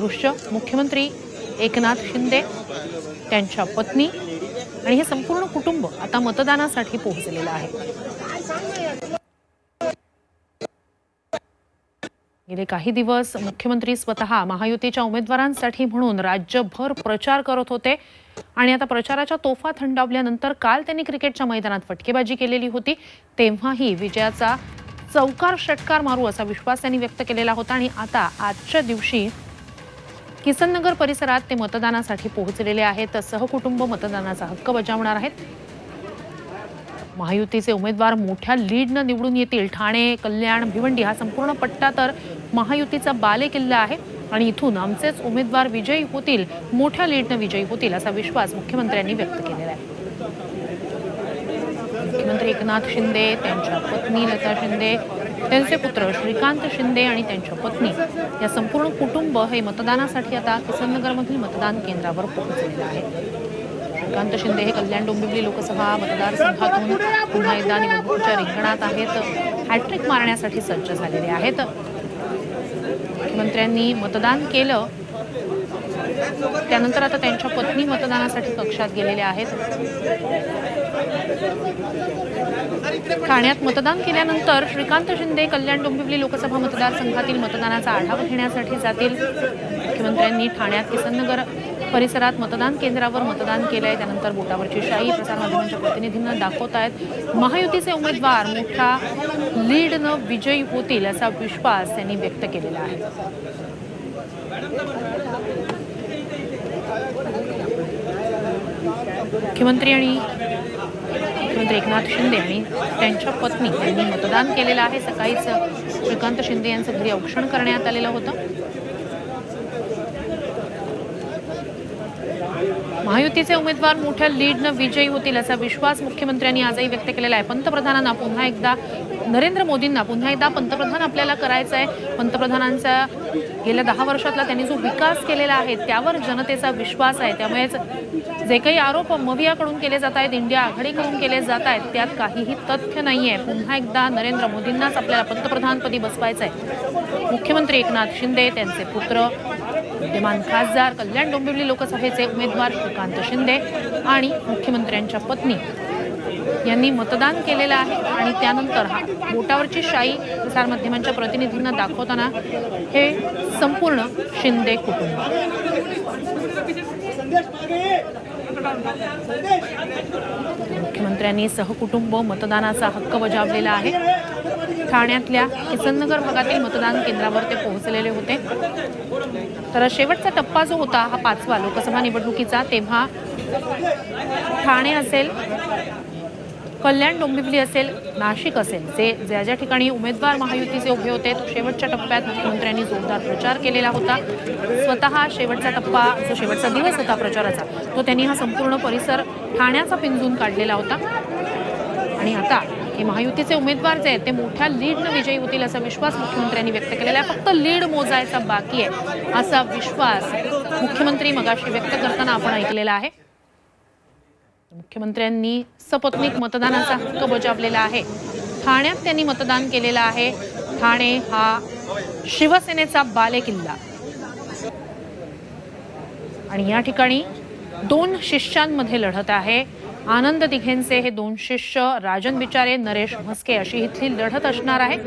दृश्य. मुख्यमंत्री एकनाथ शिंदे त्यांच्या पत्नी आणि हे संपूर्ण कुटुंब आता मतदानासाठी पोहोचलेलं आहे. गेले काही दिवस मुख्यमंत्री स्वतः महायुतीच्या उमेदवारांसाठी म्हणून राज्यभर प्रचार करत होते. आणि आता प्रचाराच्या तोफा थंडावल्यानंतर काल त्यांनी क्रिकेटच्या मैदानात फटकेबाजी केलेली होती. तेव्हाही विजयाचा चौकार षटकार मारू असा विश्वास त्यांनी व्यक्त केलेला होता. आणि आता आजच्या दिवशी किसननगर परिसरात ते मतदानासाठी पोहोचलेले आहेत. सहकुटुंब मतदानाचा हक्क बजावणार आहेत. महायुतीचे उमेदवार मोठ्या लीडनं निवडून येतील. ठाणे कल्याण भिवंडी हा संपूर्ण पट्टा तर महायुतीचा बालेकिल्ला आहे. आणि इथून आमचेच उमेदवार विजयी होतील. मोठ्या लीडनं विजयी होतील असा विश्वास मुख्यमंत्र्यांनी व्यक्त केलेला आहे. मुख्यमंत्री एकनाथ शिंदे त्यांच्या पत्नी लता शिंदे त्यांचे पुत्र श्रीकांत शिंदे आणि त्यांच्या पत्नी. या संपूर्ण कुटुंब हे मतदानासाठी आता किसननगरमधील मतदान केंद्रावर पोहोचलेलं आहे. श्रीकांत शिंदे हे कल्याण डोंबिवली लोकसभा मतदारसंघातून पुन्हा एकदा निवडणुकीच्या रिंगणात आहेत. हॅट्रिक मारण्यासाठी सज्ज झालेले आहेत. मुख्यमंत्र्यांनी मतदान केलं त्यानंतर आता त्यांच्या पत्नी मतदानासाठी कक्षात गेलेल्या आहेत. ठाण्यात मतदान केल्यानंतर श्रीकांत शिंदे कल्याण डोंबिवली लोकसभा मतदारसंघातील मतदानाचा आढावा घेण्यासाठी जातील. मुख्यमंत्र्यांनी ठाण्यात किसननगर परिसरात मतदान केंद्रावर मतदान केलंय. त्यानंतर बोटावरची शाही प्रसारमाध्यमांच्या प्रतिनिधींना दाखवत आहेत. महायुतीचे उमेदवार मोठ्या लीडनं विजयी होतील असा विश्वास त्यांनी व्यक्त केलेला आहे. मुख्यमंत्री आणि मुख्यमंत्री एकनाथ शिंदे आणि त्यांच्या पत्नी यांनी मतदान केलेलं आहे. सकाळीच श्रीकांत शिंदे यांचं घरी औक्षण करण्यात आलेलं होतं. महायुतीचे उमेदवार मोठ्या लीडनं विजयी होतील असा विश्वास मुख्यमंत्र्यांनी आजही व्यक्त केलेला आहे. पंतप्रधानांना पुन्हा एकदा नरेंद्र मोदींना पुन्हा एकदा पंतप्रधान आपल्याला करायचं आहे पंतप्रधानांचा गेल्या दहा वर्षातला त्यांनी जो विकास केलेला आहे त्यावर जनतेचा विश्वास आहे. त्यामुळेच जे काही आरोप मवियाकडून केले जात आहेत इंडिया आघाडीकडून केले जात आहेत त्यात काहीही तथ्य नाही आहे पुन्हा एकदा नरेंद्र मोदींनाच आपल्याला पंतप्रधानपदी बसवायचं आहे मुख्यमंत्री एकनाथ शिंदे त्यांचे पुत्र विद्यमान खासदार कल्याण डोंबिवली लोकसभेचे उमेदवार श्रीकांत शिंदे आणि मुख्यमंत्र्यांच्या पत्नी यांनी मतदान केलेलं आहे आणि त्यानंतर हा बोटावरची शाई प्रसारमाध्यमांच्या प्रतिनिधींना दाखवताना हे संपूर्ण शिंदे कुटुंब. मुख्यमंत्र्यांनी सहकुटुंब मतदानाचा हक्क बजावलेला आहे. ठाण्यातल्या किसननगर भागातील मतदान केंद्रावर ते पोहोचलेले होते. तर शेवटचा टप्पा जो होता हा पाचवा लोकसभा निवडणुकीचा तेव्हा ठाणे असेल कल्याण डोंबिवली असेल नाशिक असेल जे ज्या ज्या ठिकाणी उमेदवार महायुतीचे उभे होते तो शेवटच्या टप्प्यात मुख्यमंत्र्यांनी जोरदार प्रचार केलेला होता. स्वतः शेवटचा टप्पा जो शेवटचा दिवस होता प्रचाराचा तो त्यांनी हा संपूर्ण परिसर ठाण्याचा पिंजून काढलेला होता. आणि आता हे महायुतीचे उमेदवार जे आहेत ते मोठ्या लीडनं विजयी होतील असा विश्वास मुख्यमंत्र्यांनी व्यक्त केलेला आहे. फक्त लीड मोजायचा बाकी आहे असा विश्वास मुख्यमंत्री मगाशी व्यक्त करताना आपण ऐकलेला आहे. मुख्यमंत्र्यांनी सपत्नीक मतदानाचा हक्क बजावलेला आहे. ठाण्यात त्यांनी मतदान केलेलं आहे. ठाणे हा शिवसेनेचा बालेकिल्ला. आणि या ठिकाणी दोन शिष्यांमध्ये लढत आहे. आनंद दिघेंचे हे दोन शिष्य राजन बिचारे नरेश म्हस्के अशी इथली लढत असणार आहे.